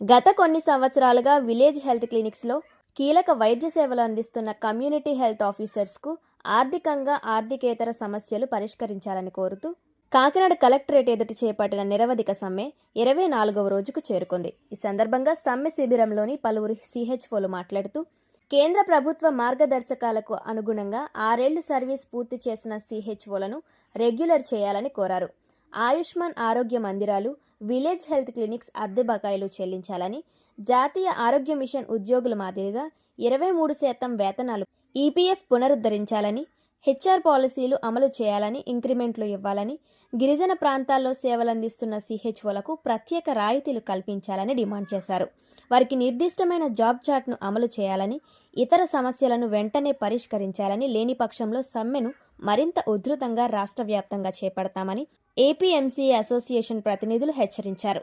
గత కొన్ని సంవత్సరాలుగా విలేజ్ హెల్త్ క్లినిక్స్లో కీలక వైద్య సేవలు అందిస్తున్న కమ్యూనిటీ హెల్త్ ఆఫీసర్స్కు ఆర్థికంగా ఆర్థికేతర సమస్యలు పరిష్కరించాలని కోరుతూ కాకినాడ కలెక్టరేట్ ఎదుట చేపట్టిన నిరవధిక సమ్మె ఇరవై నాలుగవ రోజుకు చేరుకుంది. ఈ సందర్భంగా సమ్మె శిబిరంలోని పలువురు సిహెచ్ఓలు మాట్లాడుతూ కేంద్ర ప్రభుత్వ మార్గదర్శకాలకు అనుగుణంగా ఆరేళ్ళు సర్వీస్ పూర్తి చేసిన సిహెచ్ఓలను రెగ్యులర్ చేయాలని కోరారు. ఆయుష్మాన్ ఆరోగ్య మందిరాలు విలేజ్ హెల్త్ క్లినిక్స్ అద్దె బకాయిలు చెల్లించాలని జాతీయ ఆరోగ్య మిషన్ ఉద్యోగుల మాదిరిగా ఇరవై మూడు శాతం వేతనాలు ఈపీఎఫ్ పునరుద్ధరించాలని హెచ్ఆర్ పాలసీలు అమలు చేయాలని ఇంక్రిమెంట్లు ఇవ్వాలని గిరిజన ప్రాంతాల్లో సేవలందిస్తున్న సిహెచ్ఓలకు ప్రత్యేక రాయితీలు కల్పించాలని డిమాండ్ చేశారు. వారికి నిర్దిష్టమైన జాబ్ చార్ట్ను అమలు చేయాలని ఇతర సమస్యలను వెంటనే పరిష్కరించాలని లేని పక్షంలో సమ్మెను మరింత ఉధృతంగా రాష్ట్ర వ్యాప్తంగా చేపడతామని ఏపీఎంసీ అసోసియేషన్ ప్రతినిధులు హెచ్చరించారు.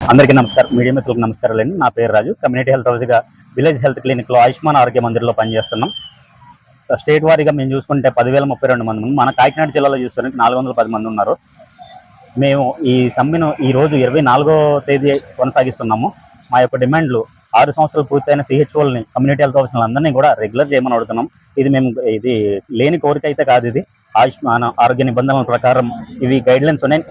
అందరికీ నమస్కారం. మీడియా మిత్రులకు నమస్కారాలండి. నా పేరు రాజు. కమ్యూనిటీ హెల్త్ హౌస్గా విలేజ్ హెల్త్ క్లినిక్లో ఆయుష్మాన్ ఆరోగ్య మందిర్లో పనిచేస్తున్నాం. స్టేట్ వారీగా మేము చూసుకుంటే పదివేల ముప్పై రెండు మంది మన కాకినాడ జిల్లాలో చూసుకుంటే నాలుగు వందల పది మంది ఉన్నారు. మేము ఈ సమ్మెను ఈ రోజు ఇరవై నాలుగో తేదీ కొనసాగిస్తున్నాము. మా యొక్క డిమాండ్లు ఆరు సంవత్సరాలు పూర్తయిన సిహెచ్ఓల్ని కమ్యూనిటీ హెల్త్ ఆఫీసర్లు అందరినీ కూడా రెగ్యులర్ చేయమని అడుగుతున్నాం. ఇది మేము ఇది లేని కోరిక అయితే కాదు ఇది. ఆయుష్మాన్ ఆరోగ్య నిబంధనల ప్రకారం ఇవి గైడ్లైన్స్ ఉన్నాయి.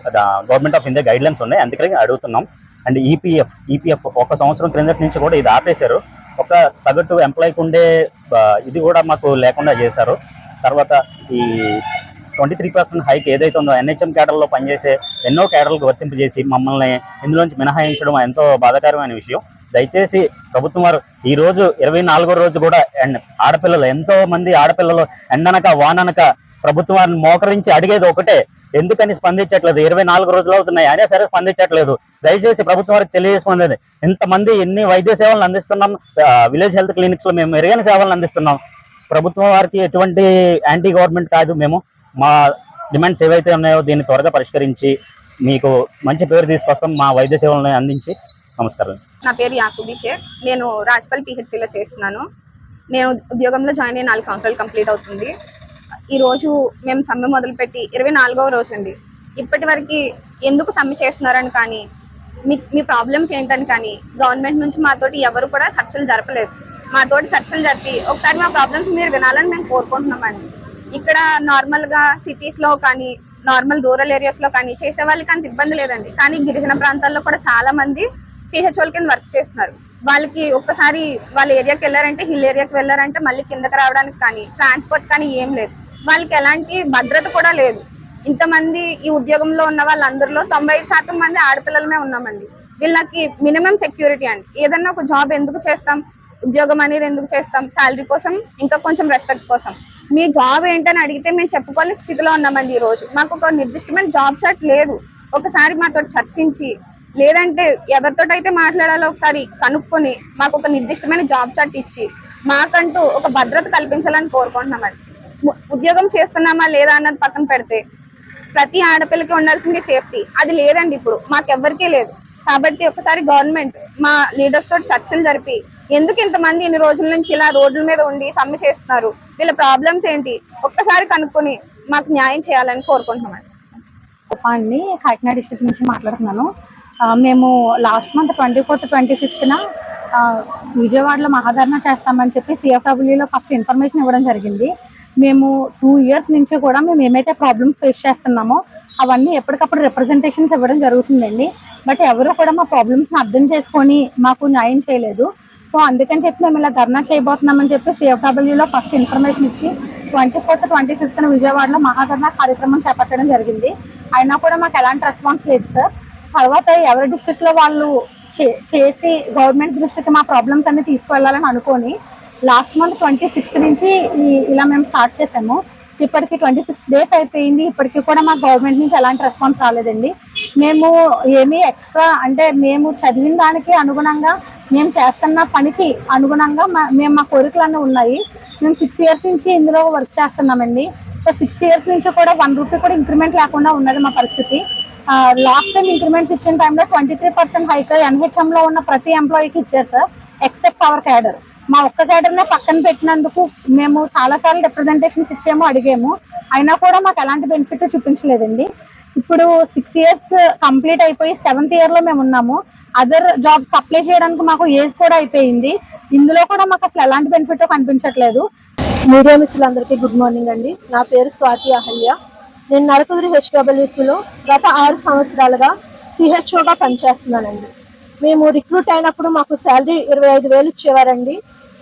గవర్నమెంట్ ఆఫ్ ఇండియా గైడ్లైన్స్ ఉన్నాయి. అందుకని అడుగుతున్నాం. అండ్ ఈపీఎఫ్ ఈపీఎఫ్ ఒక సంవత్సరం క్రిందటి నుంచి కూడా ఇది ఆపేశారు. ఒక సగటు ఎంప్లాయీకి ఉండే ఇది కూడా మాకు లేకుండా చేశారు. తర్వాత ఈ ట్వంటీ త్రీ పర్సెంట్ హైక్ ఏదైతే ఉందో ఎన్హెచ్ఎం క్యాడర్లో పనిచేసే ఎన్నో క్యాడర్లకు వర్తింపజేసి మమ్మల్ని ఇందులోంచి మినహాయించడం ఎంతో బాధాకరమైన విషయం. దయచేసి ప్రభుత్వం వారు ఈ రోజు ఇరవై నాలుగో రోజు కూడా అండ్ ఆడపిల్లలు ఎంతో మంది ఆడపిల్లలు ఎండనక వాననక ప్రభుత్వం వారిని మోకరించి అడిగేది ఒకటే ఎందుకని స్పందించట్లేదు? ఇరవై నాలుగు రోజులు అవుతున్నాయి. అయినా సరే స్పందించట్లేదు. దయచేసి ప్రభుత్వం వారికి తెలియజేసుకునేది ఇంతమంది ఎన్ని వైద్య సేవలను అందిస్తున్నాం? విలేజ్ హెల్త్ క్లినిక్స్లో మేము మెరుగైన సేవలను అందిస్తున్నాం. ప్రభుత్వం వారికి ఎటువంటి యాంటీ గవర్నమెంట్ కాదు. మేము మా డిమాండ్స్ ఏవైతే ఉన్నాయో దీన్ని త్వరగా పరిష్కరించి మీకు మంచి పేరు తీసుకొస్తాం. మా వైద్య సేవలను అందించి నమస్కారం. నా పేరు యాకుబిషేక్ నేను రాజ్పల్ పిహెచ్సిలో చేస్తున్నాను. నేను ఉద్యోగంలో జాయిన్ అయ్యి నాలుగు సంవత్సరాలు కంప్లీట్ అవుతుంది. ఈరోజు మేము సమ్మె మొదలుపెట్టి ఇరవై నాలుగవ రోజు అండి ఇప్పటి వరకు ఎందుకు సమ్మె చేస్తున్నారని కానీ మీ మీ ప్రాబ్లమ్స్ ఏంటని కానీ గవర్నమెంట్ నుంచి మాతోటి ఎవరు కూడా చర్చలు జరపలేదు. మాతోటి చర్చలు జరిపి ఒకసారి మా ప్రాబ్లమ్స్ మీరు వినాలని మేము కోరుకుంటున్నామండి. ఇక్కడ నార్మల్గా సిటీస్లో కానీ నార్మల్ రూరల్ ఏరియాస్లో కానీ చేసే వాళ్ళకి అంత ఇబ్బంది లేదండి. కానీ గిరిజన ప్రాంతాల్లో కూడా చాలామంది సిహెచ్ఓల కింద వర్క్ చేస్తున్నారు. వాళ్ళకి ఒక్కసారి వాళ్ళ ఏరియాకి వెళ్ళారంటే హిల్ ఏరియాకి వెళ్ళారంటే మళ్ళీ కిందకి రావడానికి కానీ ట్రాన్స్పోర్ట్ కానీ ఏం లేదు. వాళ్ళకి ఎలాంటి భద్రత కూడా లేదు. ఇంతమంది ఈ ఉద్యోగంలో ఉన్న వాళ్ళందరిలో తొంభై శాతం మంది ఆడపిల్లలమే ఉన్నామండి. వీళ్ళకి మినిమం సెక్యూరిటీ అండి. ఏదన్నా ఒక జాబ్ ఎందుకు చేస్తాం? ఉద్యోగం అనేది ఎందుకు చేస్తాం? శాలరీ కోసం ఇంకా కొంచెం రెస్పెక్ట్ కోసం. మీ జాబ్ ఏంటని అడిగితే మేము చెప్పుకోలేని స్థితిలో ఉన్నామండి ఈ రోజు. మాకు ఒక నిర్దిష్టమైన జాబ్ చాట్ లేదు. ఒకసారి మాతో చర్చించి లేదంటే ఎవరితోటైతే మాట్లాడాలో ఒకసారి కనుక్కొని మాకు ఒక నిర్దిష్టమైన జాబ్ చాట్ ఇచ్చి మాకంటూ ఒక భద్రత కల్పించాలని కోరుకుంటున్నామండి. ఉద్యోగం చేస్తున్నామా లేదా అన్నది పక్కన పెడితే ప్రతి ఆడపిల్లకి ఉండాల్సింది సేఫ్టీ. అది లేదండి ఇప్పుడు. మాకెవ్వరికీ లేదు. కాబట్టి ఒకసారి గవర్నమెంట్ మా లీడర్స్ తోటి చర్చలు జరిపి ఎందుకు ఇంతమంది ఇన్ని రోజుల నుంచి ఇలా రోడ్ల మీద ఉండి సమ్మె చేస్తున్నారు? వీళ్ళ ప్రాబ్లమ్స్ ఏంటి? ఒక్కసారి కనుక్కొని మాకు న్యాయం చేయాలని కోరుకుంటున్నామండి. అండి కాకినాడ డిస్ట్రిక్ట్ నుంచి మాట్లాడుతున్నాను. మేము last month twenty fourth twenty ఫిఫ్త్న విజయవాడలో మహాధరణ చేస్తామని చెప్పి సిఎఫ్డబ్ల్యూలో ఫస్ట్ ఇన్ఫర్మేషన్ ఇవ్వడం జరిగింది. మేము టూ ఇయర్స్ నుంచి కూడా మేము ఏమైతే ప్రాబ్లమ్స్ ఫేస్ చేస్తున్నామో అవన్నీ ఎప్పటికప్పుడు రిప్రజెంటేషన్స్ ఇవ్వడం జరుగుతుందండి. బట్ ఎవరు కూడా మా ప్రాబ్లమ్స్ని అర్థం చేసుకొని మాకు న్యాయం చేయలేదు. సో అందుకని చెప్పి మేము ఇలా ధర్నా చేయబోతున్నామని చెప్పి సిఎఫ్డబ్ల్యూలో ఫస్ట్ ఇన్ఫర్మేషన్ ఇచ్చి ట్వంటీ ఫోర్త్ ట్వంటీ ఫిఫ్త్ విజయవాడలో మహాధర్నా కార్యక్రమం చేపట్టడం జరిగింది. అయినా కూడా మాకు ఎలాంటి రెస్పాన్స్ లేదు సార్ తర్వాత ఎవరి డిస్టిక్లో వాళ్ళు చే- చేసి గవర్నమెంట్ దృష్టికి మా ప్రాబ్లమ్స్ అన్ని తీసుకువెళ్ళాలని అనుకొని లాస్ట్ మంత్ ట్వంటీ సిక్స్త్ నుంచి ఇలా మేము స్టార్ట్ చేసాము. ఇప్పటికి ట్వంటీ సిక్స్ డేస్ అయిపోయింది. ఇప్పటికి కూడా మా గవర్నమెంట్ నుంచి ఎలాంటి రెస్పాన్స్ రాలేదండి. మేము ఏమీ ఎక్స్ట్రా అంటే మేము చదివిన దానికి అనుగుణంగా మేము చేస్తున్న పనికి అనుగుణంగా మా- మేము మా కోరికలన్నీ ఉన్నాయి. మేము సిక్స్ ఇయర్స్ నుంచి ఇందులో వర్క్ చేస్తున్నామండి. సో సిక్స్ ఇయర్స్ నుంచి కూడా వన్ రూపీ కూడా ఇంక్రిమెంట్ లేకుండా ఉన్నది మా పరిస్థితి. లాస్ట్ టైం ఇంక్రిమెంట్స్ ఇచ్చిన టైంలో ట్వంటీ త్రీ పర్సెంట్ హైక్. ఎన్హెచ్ఎంలో ఉన్న ప్రతి ఎంప్లాయీకి ఇచ్చారు సార్ ఎక్సెప్ట్ అవర్ క్యాడర్. మా ఒక్క క్యాడర్ పక్కన పెట్టినందుకు మేము చాలా సార్లు రిప్రజెంటేషన్స్ ఇచ్చాము అడిగాము. అయినా కూడా మాకు ఎలాంటి బెనిఫిట్ చూపించలేదండి. ఇప్పుడు సిక్స్ ఇయర్స్ కంప్లీట్ అయిపోయి సెవెంత్ ఇయర్లో మేము ఉన్నాము. అదర్ జాబ్స్ అప్లై చేయడానికి మాకు ఏజ్ కూడా అయిపోయింది. ఇందులో కూడా మాకు అసలు ఎలాంటి బెనిఫిట్ కనిపించట్లేదు. మీడియా మిత్రులందరికీ గుడ్ మార్నింగ్ అండి. నా పేరు స్వాతి అహల్య. నేను నరకుదురి హెచ్డబ్ల్యూసీలో గత ఆరు సంవత్సరాలుగా సిహెచ్ఓగా పనిచేస్తున్నానండి. మేము రిక్రూట్ అయినప్పుడు మాకు శాలరీ ఇరవై ఐదు వేలు ఇచ్చేవారండి.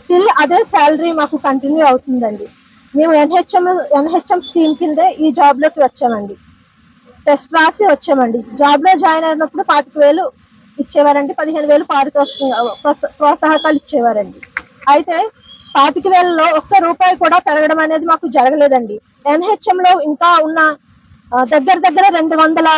స్టిల్ అదే శాలరీ మాకు కంటిన్యూ అవుతుందండి. మేము ఎన్హెచ్ఎం ఎన్హెచ్ఎం స్కీమ్ కిందే ఈ జాబ్లోకి వచ్చామండి. టెస్ట్ రాసి వచ్చామండి. జాబ్లో జాయిన్ అయినప్పుడు పాతిక వేలు ఇచ్చేవారండి. పదిహేను వేలు పారితోషికంగా ప్రోత్సాహకాలు ఇచ్చేవారండి. అయితే పాతిక వేలలో ఒక్క రూపాయి కూడా పెరగడం అనేది మాకు జరగలేదండి. ఎన్హెచ్ఎంలో ఇంకా ఉన్న దగ్గర దగ్గర రెండు వందల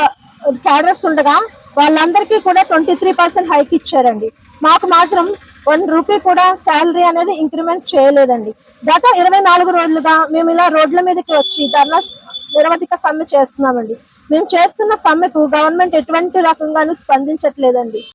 క్యాడర్స్ ఉండగా వాళ్ళందరికీ కూడా ట్వంటీ త్రీ పర్సెంట్ హైక్ ఇచ్చారండి. మాకు మాత్రం వన్ రూపీ కూడా శాలరీ అనేది ఇంక్రిమెంట్ చేయలేదండి. గత ఇరవై నాలుగు రోజులుగా మేము ఇలా రోడ్ల మీదకి వచ్చి ధర్నా నిరవధిక సమ్మె చేస్తున్నామండి. మేము చేస్తున్న సమ్మెకు గవర్నమెంట్ ఎటువంటి రకంగానూ స్పందించట్లేదండి.